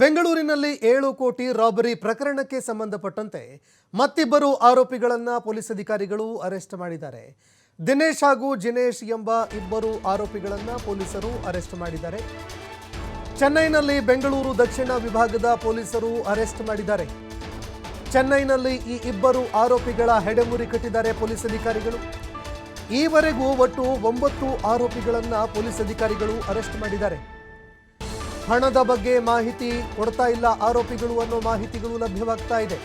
ಬೆಂಗಳೂರಿನಲ್ಲಿ ಏಳು ಕೋಟಿ ರಾಬರಿ ಪ್ರಕರಣಕ್ಕೆ ಸಂಬಂಧಪಟ್ಟಂತೆ ಮತ್ತಿಬ್ಬರು ಆರೋಪಿಗಳನ್ನು ಪೊಲೀಸ್ ಅಧಿಕಾರಿಗಳು ಅರೆಸ್ಟ್ ಮಾಡಿದ್ದಾರೆ. ದಿನೇಶ್ ಹಾಗೂ ಜಿನೇಶ್ ಎಂಬ ಇಬ್ಬರು ಆರೋಪಿಗಳನ್ನು ಪೊಲೀಸರು ಅರೆಸ್ಟ್ ಮಾಡಿದ್ದಾರೆ. ಚೆನ್ನೈನಲ್ಲಿ ಬೆಂಗಳೂರು ದಕ್ಷಿಣ ವಿಭಾಗದ ಪೊಲೀಸರು ಅರೆಸ್ಟ್ ಮಾಡಿದ್ದಾರೆ. ಚೆನ್ನೈನಲ್ಲಿ ಈ ಇಬ್ಬರು ಆರೋಪಿಗಳ ಹೆಡೆಮುರಿ ಕಟ್ಟಿದ್ದಾರೆ ಪೊಲೀಸ್ ಅಧಿಕಾರಿಗಳು. ಈವರೆಗೂ ಒಟ್ಟು ಒಂಬತ್ತು ಆರೋಪಿಗಳನ್ನು ಪೊಲೀಸ್ ಅಧಿಕಾರಿಗಳು ಅರೆಸ್ಟ್ ಮಾಡಿದ್ದಾರೆ. ಹಣದ ಬಗ್ಗೆ ಮಾಹಿತಿ ಕೊಡ್ತಾ ಇಲ್ಲ ಆರೋಪಿಗಳು ಅನ್ನೋ ಮಾಹಿತಿಗಳು ಲಭ್ಯವಾಗ್ತಾ ಇದೆ.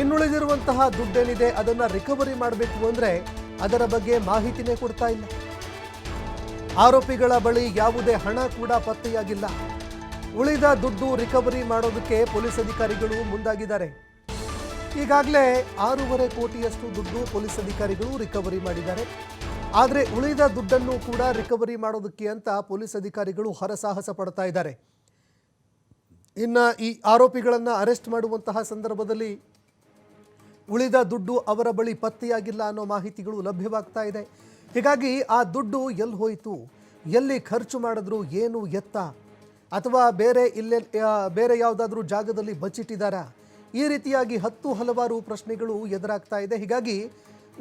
ಇನ್ನುಳಿದಿರುವಂತಹ ದುಡ್ಡೇನಿದೆ ಅದನ್ನ ರಿಕವರಿ ಮಾಡಬೇಕು ಅಂದ್ರೆ ಅದರ ಬಗ್ಗೆ ಮಾಹಿತಿನೇ ಕೊಡ್ತಾ ಇಲ್ಲ. ಆರೋಪಿಗಳ ಬಳಿ ಯಾವುದೇ ಹಣ ಕೂಡ ಪತ್ತೆಯಾಗಿಲ್ಲ. ಉಳಿದ ದುಡ್ಡು ರಿಕವರಿ ಮಾಡೋದಕ್ಕೆ ಪೊಲೀಸ್ ಅಧಿಕಾರಿಗಳು ಮುಂದಾಗಿದ್ದಾರೆ. ಈಗಾಗಲೇ ಆರೂವರೆ ಕೋಟಿಯಷ್ಟು ದುಡ್ಡು ಪೊಲೀಸ್ ಅಧಿಕಾರಿಗಳು ರಿಕವರಿ ಮಾಡಿದ್ದಾರೆ. ಆದರೆ ಉಳಿದ ದುಡ್ಡನ್ನು ಕೂಡ ರಿಕವರಿ ಮಾಡೋದಕ್ಕೆ ಅಂತ ಪೊಲೀಸ್ ಅಧಿಕಾರಿಗಳು ಹರಸಾಹಸ ಪಡ್ತಾ ಇದ್ದಾರೆ. ಇನ್ನು ಈ ಆರೋಪಿಗಳನ್ನು ಅರೆಸ್ಟ್ ಮಾಡುವಂತಹ ಸಂದರ್ಭದಲ್ಲಿ ಉಳಿದ ದುಡ್ಡು ಅವರ ಬಳಿ ಪತ್ತೆಯಾಗಿಲ್ಲ ಅನ್ನೋ ಮಾಹಿತಿಗಳು ಲಭ್ಯವಾಗ್ತಾ ಇದೆ. ಹೀಗಾಗಿ ಆ ದುಡ್ಡು ಎಲ್ಲಿ ಹೋಯಿತು, ಎಲ್ಲಿ ಖರ್ಚು ಮಾಡಿದ್ರು, ಏನು ಎತ್ತ, ಅಥವಾ ಬೇರೆ ಇಲ್ಲೇ ಬೇರೆ ಯಾವುದಾದ್ರೂ ಜಾಗದಲ್ಲಿ ಬಚ್ಚಿಟ್ಟಿದ್ದಾರಾ? ಈ ರೀತಿಯಾಗಿ ಹತ್ತು ಹಲವಾರು ಪ್ರಶ್ನೆಗಳು ಎದುರಾಗ್ತಾ ಇದೆ. ಹೀಗಾಗಿ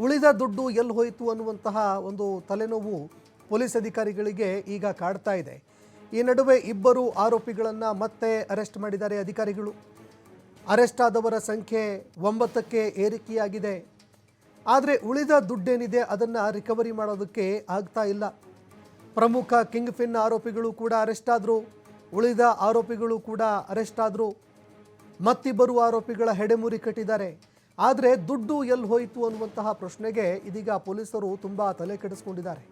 ಉಳಿದ ದುಡ್ಡು ಎಲ್ಲಿ ಹೋಯಿತು ಅನ್ನುವಂತಹ ಒಂದು ತಲೆನೋವು ಪೊಲೀಸ್ ಅಧಿಕಾರಿಗಳಿಗೆ ಈಗ ಕಾಡ್ತಾ ಇದೆ. ಈ ನಡುವೆ ಇಬ್ಬರು ಆರೋಪಿಗಳನ್ನು ಮತ್ತೆ ಅರೆಸ್ಟ್ ಮಾಡಿದ್ದಾರೆ ಅಧಿಕಾರಿಗಳು. ಅರೆಸ್ಟ್ ಆದವರ ಸಂಖ್ಯೆ ಒಂಬತ್ತಕ್ಕೆ ಏರಿಕೆಯಾಗಿದೆ. ಆದರೆ ಉಳಿದ ದುಡ್ಡೇನಿದೆ ಅದನ್ನು ರಿಕವರಿ ಮಾಡೋದಕ್ಕೆ ಆಗ್ತಾ ಇಲ್ಲ. ಪ್ರಮುಖ ಕಿಂಗ್ ಫಿನ್ ಆರೋಪಿಗಳು ಕೂಡ ಅರೆಸ್ಟ್ ಆದರು, ಉಳಿದ ಆರೋಪಿಗಳು ಕೂಡ ಅರೆಸ್ಟ್ ಆದರು. ಮತ್ತಿಬ್ಬರು ಆರೋಪಿಗಳ ಹೆಡೆಮುರಿ ಕಟ್ಟಿದ್ದಾರೆ. ಆದರೆ ದುಡ್ಡು ಎಲ್ಲಿ ಹೋಯಿತು ಅನ್ನುವಂತಹ ಪ್ರಶ್ನೆಗೆ ಇದೀಗ ಪೊಲೀಸರು ತುಂಬ ತಲೆ ಕೆಡಿಸ್ಕೊಂಡಿದ್ದಾರೆ.